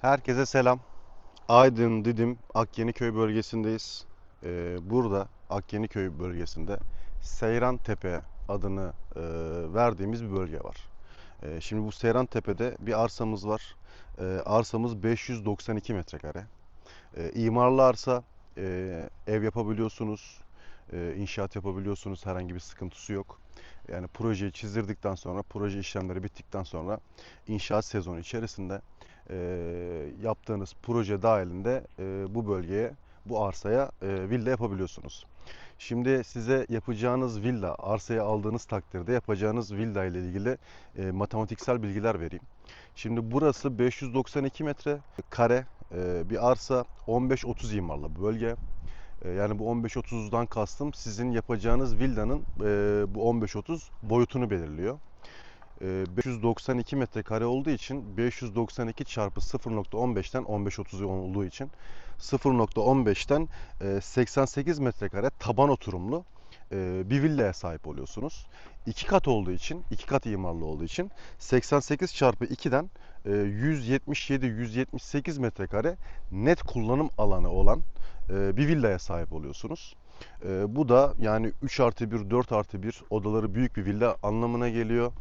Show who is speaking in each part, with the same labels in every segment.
Speaker 1: Herkese selam. Aydın, Didim, Akyeniköy bölgesindeyiz. Ee, burada Akyeniköy bölgesinde Seyran Tepe adını e, verdiğimiz bir bölge var. Ee, şimdi bu Seyran Tepe'de bir arsamız var. Ee, arsamız 592 metrekare. Ee, imarlı arsa, e, ev yapabiliyorsunuz, e, inşaat yapabiliyorsunuz. Herhangi bir sıkıntısı yok. Yani projeyi çizdirdikten sonra, proje işlemleri bittikten sonra inşaat sezonu içerisinde e, yaptığınız proje dahilinde e, bu bölgeye, bu arsaya e, villa yapabiliyorsunuz. Şimdi size yapacağınız villa, arsaya aldığınız takdirde yapacağınız villa ile ilgili e, matematiksel bilgiler vereyim. Şimdi burası 592 metre kare e, bir arsa, 15-30 imarlı bölge. E, yani bu 15-30'dan kastım sizin yapacağınız villanın e, bu 15-30 boyutunu belirliyor. E, 592 metrekare olduğu için 592 çarpı 0.15'ten 15.30 olduğu için 0.15'ten e, 88 metrekare taban oturumlu e, bir villaya sahip oluyorsunuz. İki kat olduğu için, iki kat imarlı olduğu için 88 çarpı 2'den e, 177-178 metrekare net kullanım alanı olan e, bir villaya sahip oluyorsunuz. E, bu da yani 3 artı 1, 4 artı 1 odaları büyük bir villa anlamına geliyor.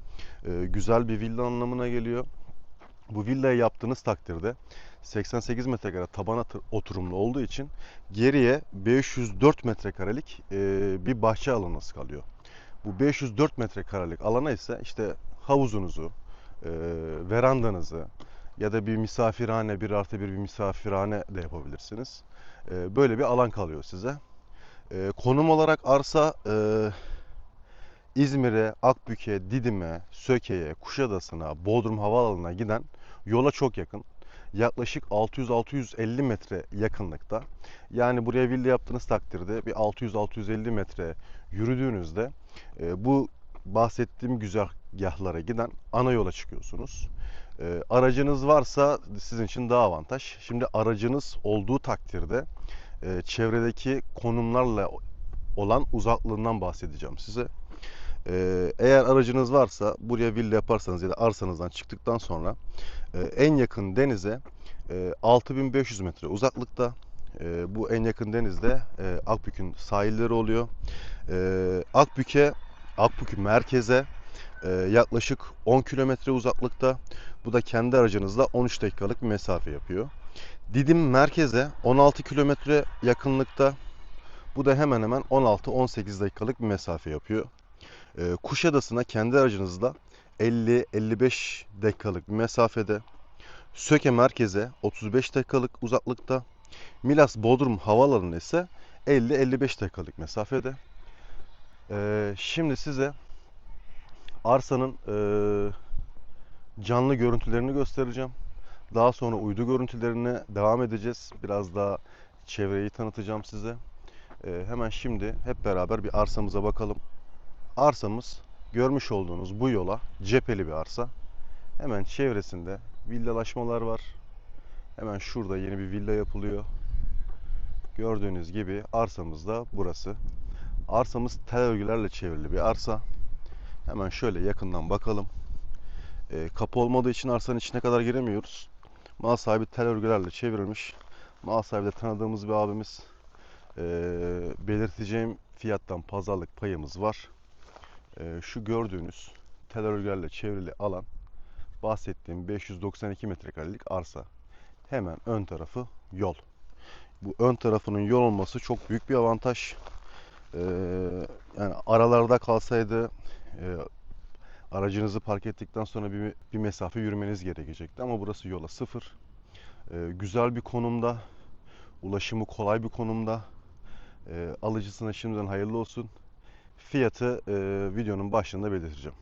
Speaker 1: E, güzel bir villa anlamına geliyor. Bu villayı yaptığınız takdirde 88 metrekare taban oturumlu olduğu için geriye 504 metrekarelik e, bir bahçe alanınız kalıyor. Bu 504 metrekarelik alana ise işte havuzunuzu, e, verandanızı ya da bir misafirhane, bir artı bir bir misafirhane de yapabilirsiniz. E, böyle bir alan kalıyor size. E, konum olarak arsa e, İzmir'e, Akbük'e, Didim'e, Söke'ye, Kuşadası'na, Bodrum Havaalanı'na giden yola çok yakın. Yaklaşık 600-650 metre yakınlıkta. Yani buraya villa yaptığınız takdirde bir 600-650 metre yürüdüğünüzde e, bu bahsettiğim güzergahlara giden ana yola çıkıyorsunuz. E, aracınız varsa sizin için daha avantaj. Şimdi aracınız olduğu takdirde e, çevredeki konumlarla olan uzaklığından bahsedeceğim size. Ee, eğer aracınız varsa buraya villa yaparsanız ya da arsanızdan çıktıktan sonra e, en yakın denize e, 6500 metre uzaklıkta. E, bu en yakın denizde e, Akbük'ün sahilleri oluyor. E, Akbük'e, Akbük merkeze e, yaklaşık 10 kilometre uzaklıkta. Bu da kendi aracınızla 13 dakikalık bir mesafe yapıyor. Didim merkeze 16 kilometre yakınlıkta. Bu da hemen hemen 16-18 dakikalık bir mesafe yapıyor. Ee, Kuşadası'na kendi aracınızla 50-55 dakikalık bir mesafede. Söke merkeze 35 dakikalık uzaklıkta. Milas Bodrum Havaalanı ise 50-55 dakikalık mesafede. Ee, şimdi size arsanın eee, canlı görüntülerini göstereceğim. Daha sonra uydu görüntülerine devam edeceğiz. Biraz daha çevreyi tanıtacağım size. Ee, hemen şimdi hep beraber bir arsamıza bakalım. Arsamız görmüş olduğunuz bu yola cepheli bir arsa. Hemen çevresinde villalaşmalar var. Hemen şurada yeni bir villa yapılıyor. Gördüğünüz gibi arsamız da burası. Arsamız tel örgülerle çevrili bir arsa. Hemen şöyle yakından bakalım. Ee, kapı olmadığı için arsanın içine kadar giremiyoruz. Mal sahibi tel örgülerle çevrilmiş. Mal sahibi de tanıdığımız bir abimiz. Ee, belirteceğim fiyattan pazarlık payımız var. Ee, şu gördüğünüz tel örgülerle çevrili alan bahsettiğim 592 metrekarelik arsa. Hemen ön tarafı yol. Bu ön tarafının yol olması çok büyük bir avantaj. Ee, yani aralarda kalsaydı e, aracınızı park ettikten sonra bir, bir mesafe yürümeniz gerekecekti ama burası yola sıfır. Ee, güzel bir konumda, ulaşımı kolay bir konumda. Ee, alıcısına şimdiden hayırlı olsun. Fiyatı e, videonun başında belirteceğim.